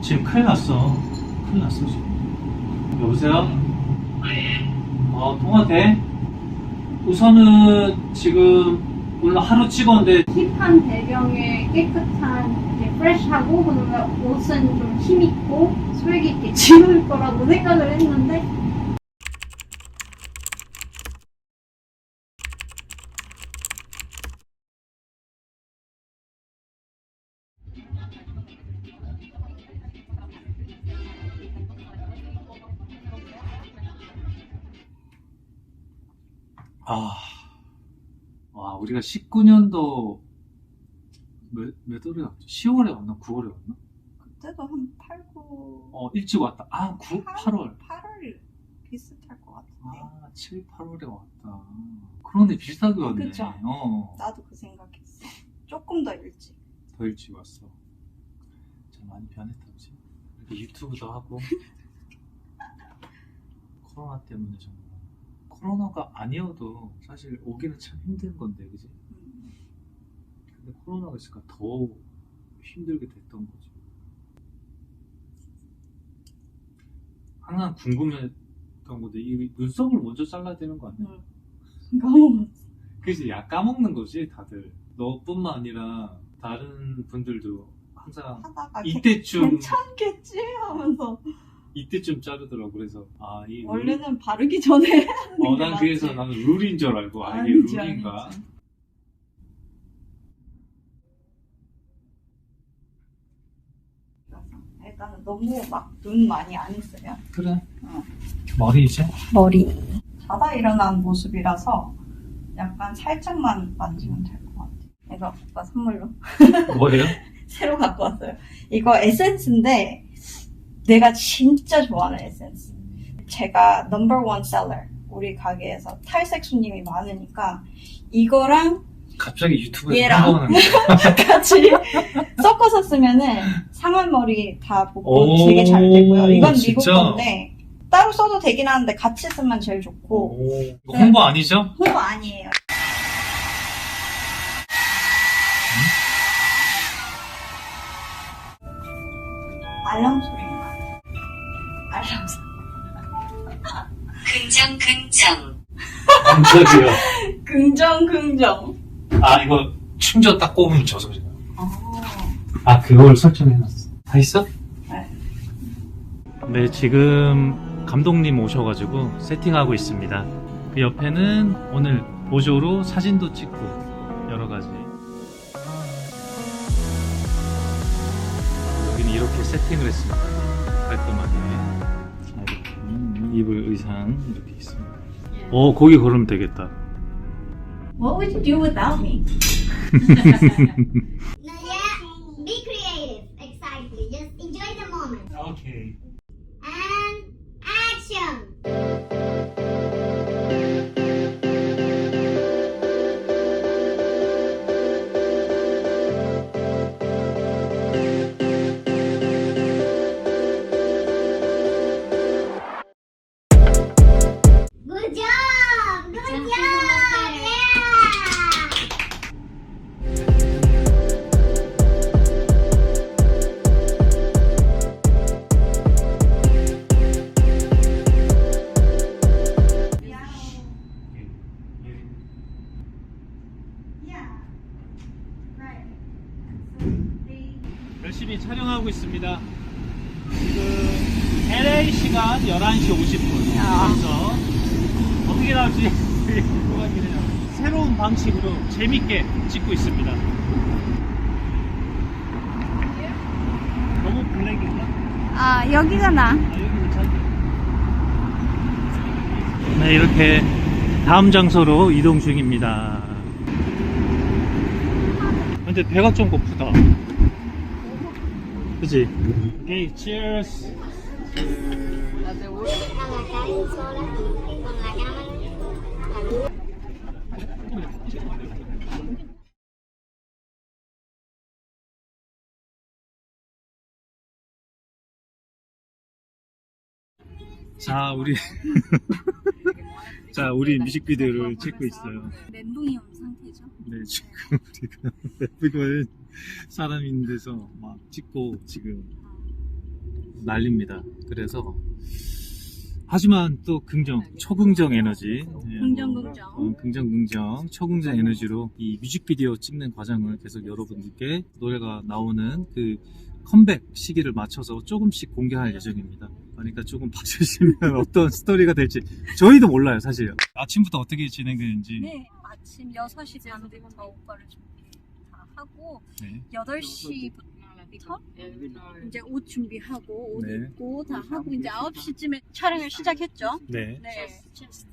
지금 큰일 났어. 큰일 났어, 지금. 여보세요? 어, 통화 돼? 우선은 지금 오늘 하루 찍었는데 힙한 배경에 깨끗한 이제 프레시하고 그다음에 옷은 좀 힘있고 있게 지울 거라고 생각을 했는데 아, 와, 우리가 19년도 몇, 몇 월에 왔지? 10월에 왔나? 9월에 왔나? 그때도 한 8, 9, 어, 일찍 왔다. 아, 9, 8 월. 8월 비슷할 것 같은데. 아, 7, 8월에 왔다. 그런데 비슷하게 왔네. 그쵸. 어, 나도 그 생각했어. 조금 더 일찍. 더 일찍 왔어. 참 많이 변했다, 그지? 이렇게 유튜브도 하고. 코로나 때문에 정말. 코로나가 아니어도 사실 오기는 참 힘든 건데, 그지? 음. 근데 코로나가 있으니까 더 힘들게 됐던 거지. 항상 궁금했던 건데, 이 눈썹을 먼저 잘라야 되는 거 아니야? 까먹었어. 그지? 약 까먹는 거지, 다들. 너뿐만 아니라 다른 분들도 항상 하다가 이때쯤, 괜찮겠지 하면서 이때쯤 자르더라고. 그래서, 아, 이. 룰- 원래는 바르기 전에 하는 어, 게 난. 그래서 나는 룰인 줄 알고, 아, 이게 아니지, 룰인가? 아니지. 일단은 너무 막 눈 많이 안 했어요. 그래. 어. 머리 이제? 머리. 자다 일어난 모습이라서 약간 살짝만 만지면 될 것 같아. 이거 오빠 선물로 뭐예요? 새로 갖고 왔어요. 이거 에센스인데 내가 진짜 좋아하는 에센스. 제가 넘버 원 셀러 우리 가게에서 탈색 손님이 많으니까 이거랑 갑자기 유튜브에 얘랑. 거야. 같이 섞어서 쓰면은 상한 머리 다 보고 오, 되게 잘 되고요. 이건 미국 진짜? 건데 따로 써도 되긴 하는데 같이 쓰면 제일 좋고 오, 홍보 아니죠? 홍보 아니에요. 알람 소리 긍정 긍정 감사드려. 긍정 긍정. 아, 이거 충전 딱 꼽으면 저 소리가. 어. 아, 그걸 설정해놨어. 다 있어? 네. 네, 지금 감독님 오셔가지고 세팅하고 있습니다. 그 옆에는 오늘 보조로 사진도 찍고 여러 가지. 여기는 이렇게 세팅을 했습니다. 입을 의상 이렇게 있습니다. 어, 거기 걸으면 되겠다. What would you do without me? 文章。 해요. 새로운 방식으로 재밌게 찍고 있습니다. 너무 블랙인가? 아 여기잖아. 아, 여기 괜찮네. 네, 이렇게 다음 장소로 이동 중입니다. 근데 배가 좀 고프다. 그지? 오케이, cheers! Con 자, 우리. 자, 우리 뮤직비디오를 찍고 있어요. 멘붕이 온 상태죠. 네, 지금 우리가 래프거에 사람 있는 데서 막 찍고 지금 난립니다. 그래서 하지만 또 긍정, 초긍정 에너지, 예, 긍정, 뭐, 긍정. 어, 긍정, 긍정, 초긍정 에너지로 이 뮤직비디오 찍는 과정을 계속 여러분들께 노래가 나오는 그 컴백 시기를 맞춰서 조금씩 공개할 예정입니다. 그러니까 조금 봐주시면 어떤 스토리가 될지 저희도 몰라요, 사실. 아침부터 어떻게 진행되는지. 네, 아침 6시 반부터 오빠를 준비 다 하고 네. 8시부터 이제 옷 준비하고 옷 네. 입고 다 하고 이제 9시쯤에 촬영을 시작했죠. 네. 네.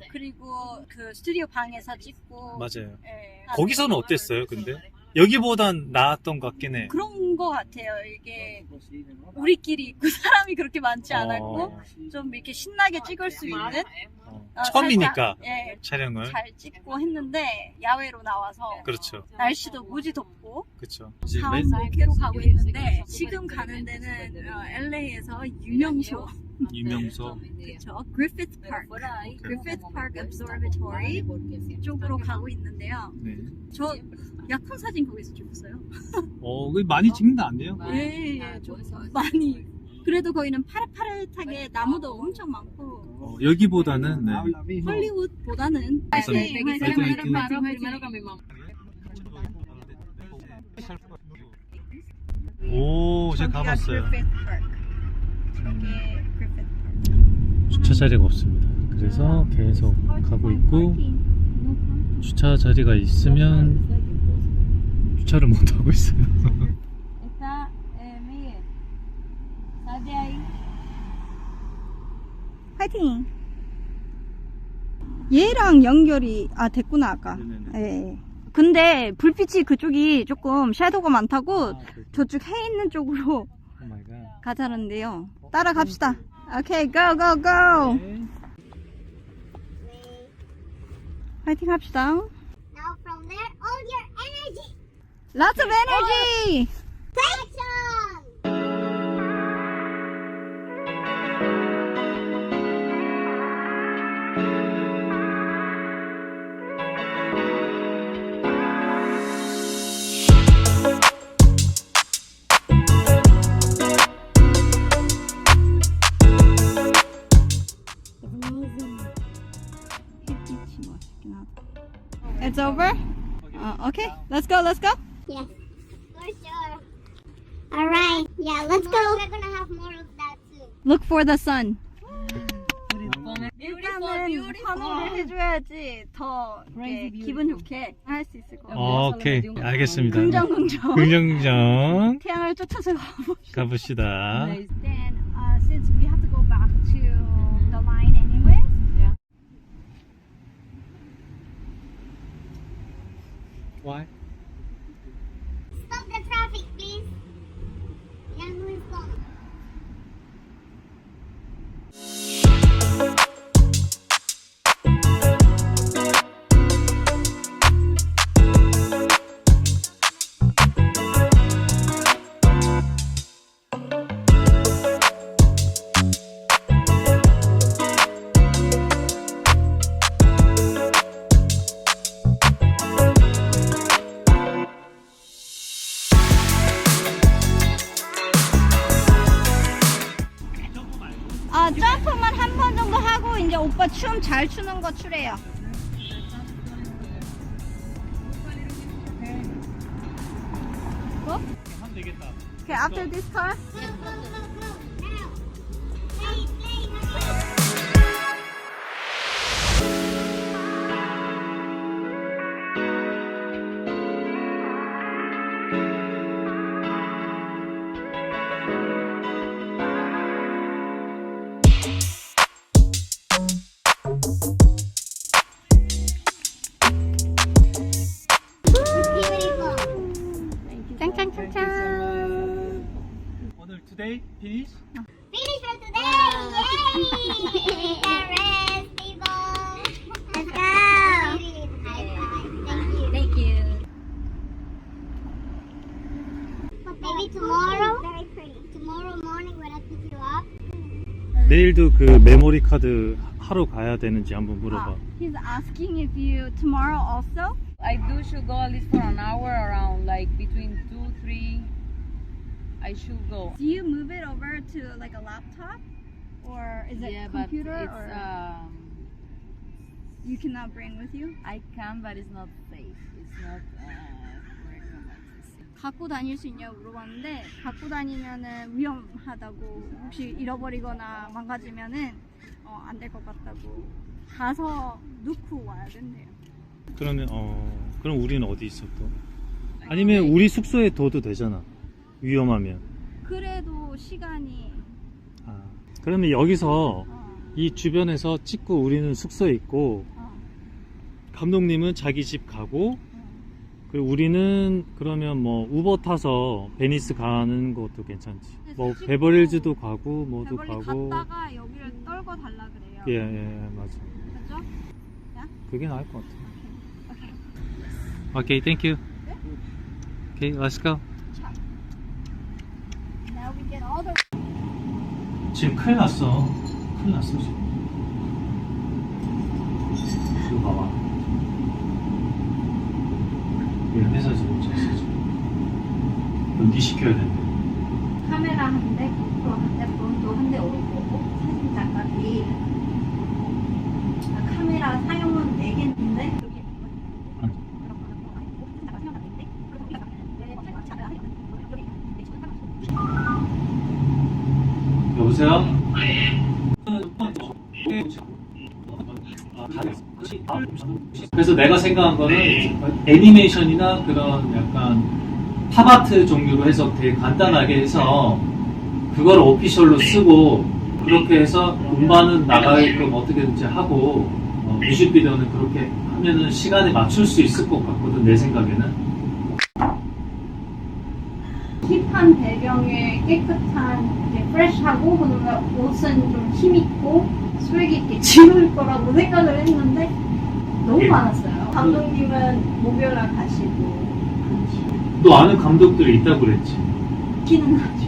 그리고 그 스튜디오 방에서 찍고 맞아요. 예. 거기서는 어땠어요, 근데? 여기보단 나았던 것 같긴 해. 그런 거 같아요. 이게 우리끼리 있고 사람이 그렇게 많지 않았고 어, 좀 이렇게 신나게 찍을 수 있는 어, 어, 처음이니까 살짝, 예, 촬영을. 잘 찍고 했는데 야외로 나와서 그렇죠. 날씨도 무지 덥고 그렇죠. 다음 로케로 가고 있는데 지금 가는 데는 어, LA에서 유명소 유명소. 그렇죠 그리피트 파크 그리피트 파크 observatory 쪽으로 가고 있는데요 네. 저 약혼 사진 거기서 찍었어요 어, 그 많이 찍는다 안 돼요? 예 예 좀 많이 그래도 거기는 파릇파릇하게 나무도 엄청 많고 어, 여기보다는 네. 화이팅, 화이팅, 화이팅. 화이팅. 오, 제가 가봤어요. 저게 주차 자리가 없습니다. 그래서 계속 가고 있고 주차 자리가 있으면 주차를 못 하고 있어요. 파이팅! 얘랑 연결이, 아, 됐구나, 아까. 네네네. 예. 예. 근데 불빛이 그쪽이 조금 섀도우가 많다고 아, 저쪽 해 있는 쪽으로. 가자는데요. 따라갑시다. 오케이, go, go, go! 네. 파이팅 합시다. Now from there, all your energy. Lots of energy! Yes, for sure. All right, yeah, let's go. We're gonna have more of that too. Look for the sun. 일단은 환호를 해줘야지 더 이렇게 기분 좋게 할 수 있을 것 같아요. 어, 오케이, 알겠습니다. 긍정 긍정. 긍정 긍정 태양을 쫓아서 가봅시다. 가봅시다. Then, uh, since we have to go back to the line anyway, Why? 한 번 정도 하고 이제 오빠 춤 잘 추는 거 추래요. 하면 되겠다. Okay, after this car. finish? Finish for today! Yay! The rest, people! Let's go! High five. Thank you. Thank you. Maybe tomorrow? Very pretty. Tomorrow morning when I pick you up. 내일도 그 메모리 카드 하러 가야 되는지 한번 물어봐. He's asking if you tomorrow also. I do should go at least for an hour around like between two, three. I should go. Do you move it over to like a laptop, or is it yeah, computer, but it's or um, you cannot bring with you? I can, but it's not safe. It's not uh, recommended. 갖고 다닐 수 있냐고 물어봤는데 갖고 다니면은 위험하다고 혹시 잃어버리거나 망가지면은 어, 안 될 것 같다고 가서 놓고 와야 된대요. 그러면 어 그럼 우리는 어디 있어 또? 아니면 우리 숙소에 둬도 되잖아. 위험하면. 그래도 시간이 아 그러면 여기서 어, 이 주변에서 찍고 우리는 숙소에 있고 어, 감독님은 자기 집 가고 어. 그리고 우리는 그러면 뭐 우버 타서 베니스 가는 것도 괜찮지. 뭐 베버릴즈도 가고 뭐도 가고. 갔다가 여기를 떨궈 달라 그래요. 예, 예, 맞아. 그죠? 그게 나을 것 같아. 오케이, 땡큐. 오케이, get all the 지금 큰일 났어. 큰일 났어, 지금. 봐봐. 얘 회사 지금 지금. 연기 시켜야 된대. 카메라 한 대, 고프로 한 대, 폰도 한 대 올 거고 사진 작가들이 아, 카메라 사용은 4개인데 여보세요? 그래서 내가 생각한 거는 애니메이션이나 그런 약간 팝아트 종류로 해서 되게 간단하게 해서 그걸 오피셜로 쓰고 그렇게 해서 음반은 나가게끔 어떻게든지 하고 어, 뮤직비디오는 그렇게 하면은 시간에 맞출 수 있을 것 같거든 내 생각에는. 힙한 배경에 깨끗한 이제 프레시하고 그다음에 옷은 좀 힘있고 스웩 있게 지울 거라고 생각을 했는데 너무 예. 많았어요. 감독님은 목요일날 가시고 너 아는 감독들이 있다고 그랬지 키는 하죠.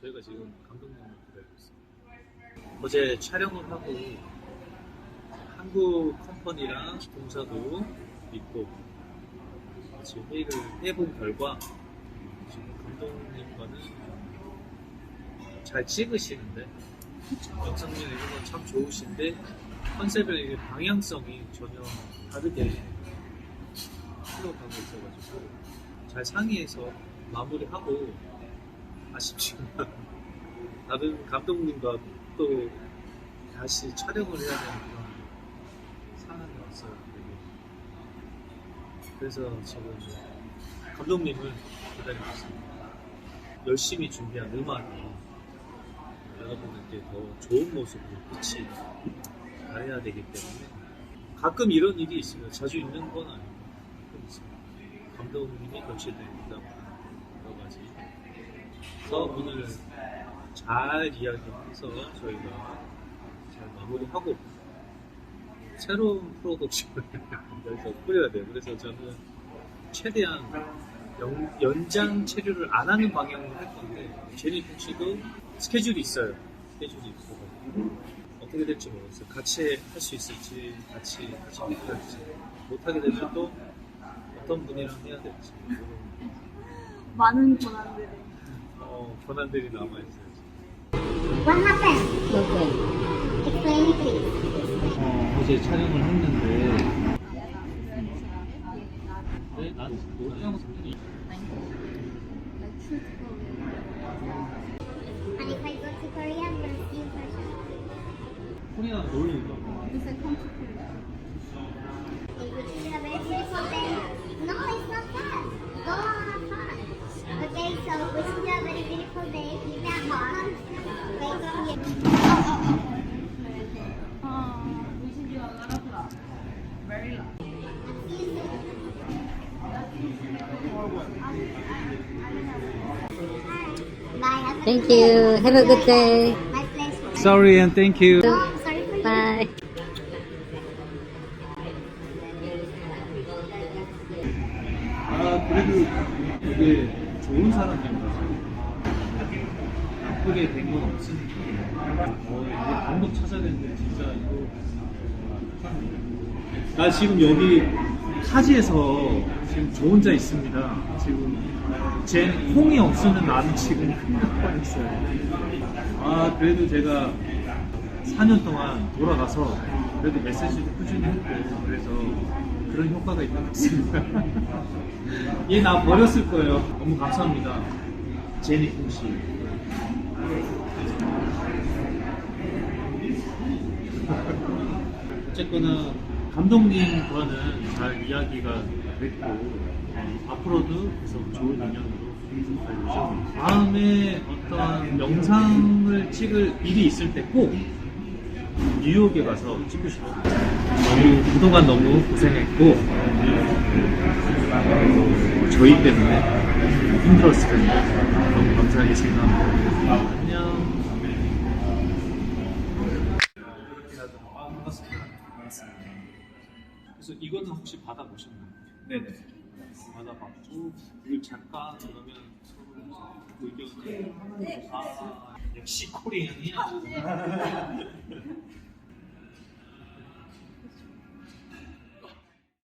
저희가 지금 감독님을 기다리고 있습니다. 어제 촬영을 하고 한국 컴퍼니랑 동사도 있고 지금 회의를 해본 결과 지금 감독님과는 잘 찍으시는데 영상면 이런 건 참 좋으신데 컨셉의 방향성이 전혀 다르게 흘러가고 있어가지고 잘 상의해서 마무리하고 아쉽지만 다른 감독님과 또 다시 촬영을 해야 되는 그런 상황이 왔어요. 되게. 그래서 지금 감독님을 기다리고 있습니다. 열심히 준비한 음악이 여러분들께 더 좋은 모습으로 빛이 발해야 되기 때문에 가끔 이런 일이 있어요. 자주 있는 건 아니고 가끔 있습니다. 감독님이 격실됩니다. 여러 가지. 그래서 오늘 잘 이야기해서 저희가 잘 마무리하고 새로운 프로덕션을 여기서 꾸려야 돼요. 그래서 저는 최대한 연, 연장 체류를 안 하는 방향으로 할 건데 제니풍 씨도 스케줄이 있어요. 스케줄이 있고 어떻게 될지 모르겠어요. 같이 할 수 있을지 같이 하지 못할지 못하게 되면 또 어떤 분이랑 해야 될지 많은 고난들이. 어, 권한들이 남아있어요. What happened? Explain please. 어, 어제 촬영을 했는데 네, 난 you first. 코리아. Which is a very Thank you. Have a good day. My pleasure. Sorry and thank you. No, I'm sorry for you. Bye. 아 그래도 되게 좋은 사람인 것 같아요. 예쁘게 된 건 없으니까. 어, 이거 방법 찾아야 되는데 진짜 이거. 나 지금 여기 타지에서 지금 저 혼자 있습니다. 지금 제 홍이 없으면 나는 지금 큰일 뻔했어요. 아 그래도 제가 4년 동안 돌아가서 그래도 메시지도 꾸준히 했고 그래서 그런 효과가 있는 것 같습니다. 얘 나 버렸을 거예요. 너무 감사합니다. 제니 콩씨. 어쨌거나 감독님과는 잘 이야기가 됐고 어, 앞으로도 계속 좋은 인연으로 갈 예정입니다. 다음에 어떤 영상을 찍을 일이 있을 때 꼭 뉴욕에 가서 찍고 싶어요. 너무 그동안 너무 고생했고 어, 저희 때문에 힘들었을 텐데 너무 감사하게 생각합니다. 네네. 받아봤고 이걸 잠깐 그러면 서로 의견을 아 역시 코리안이야.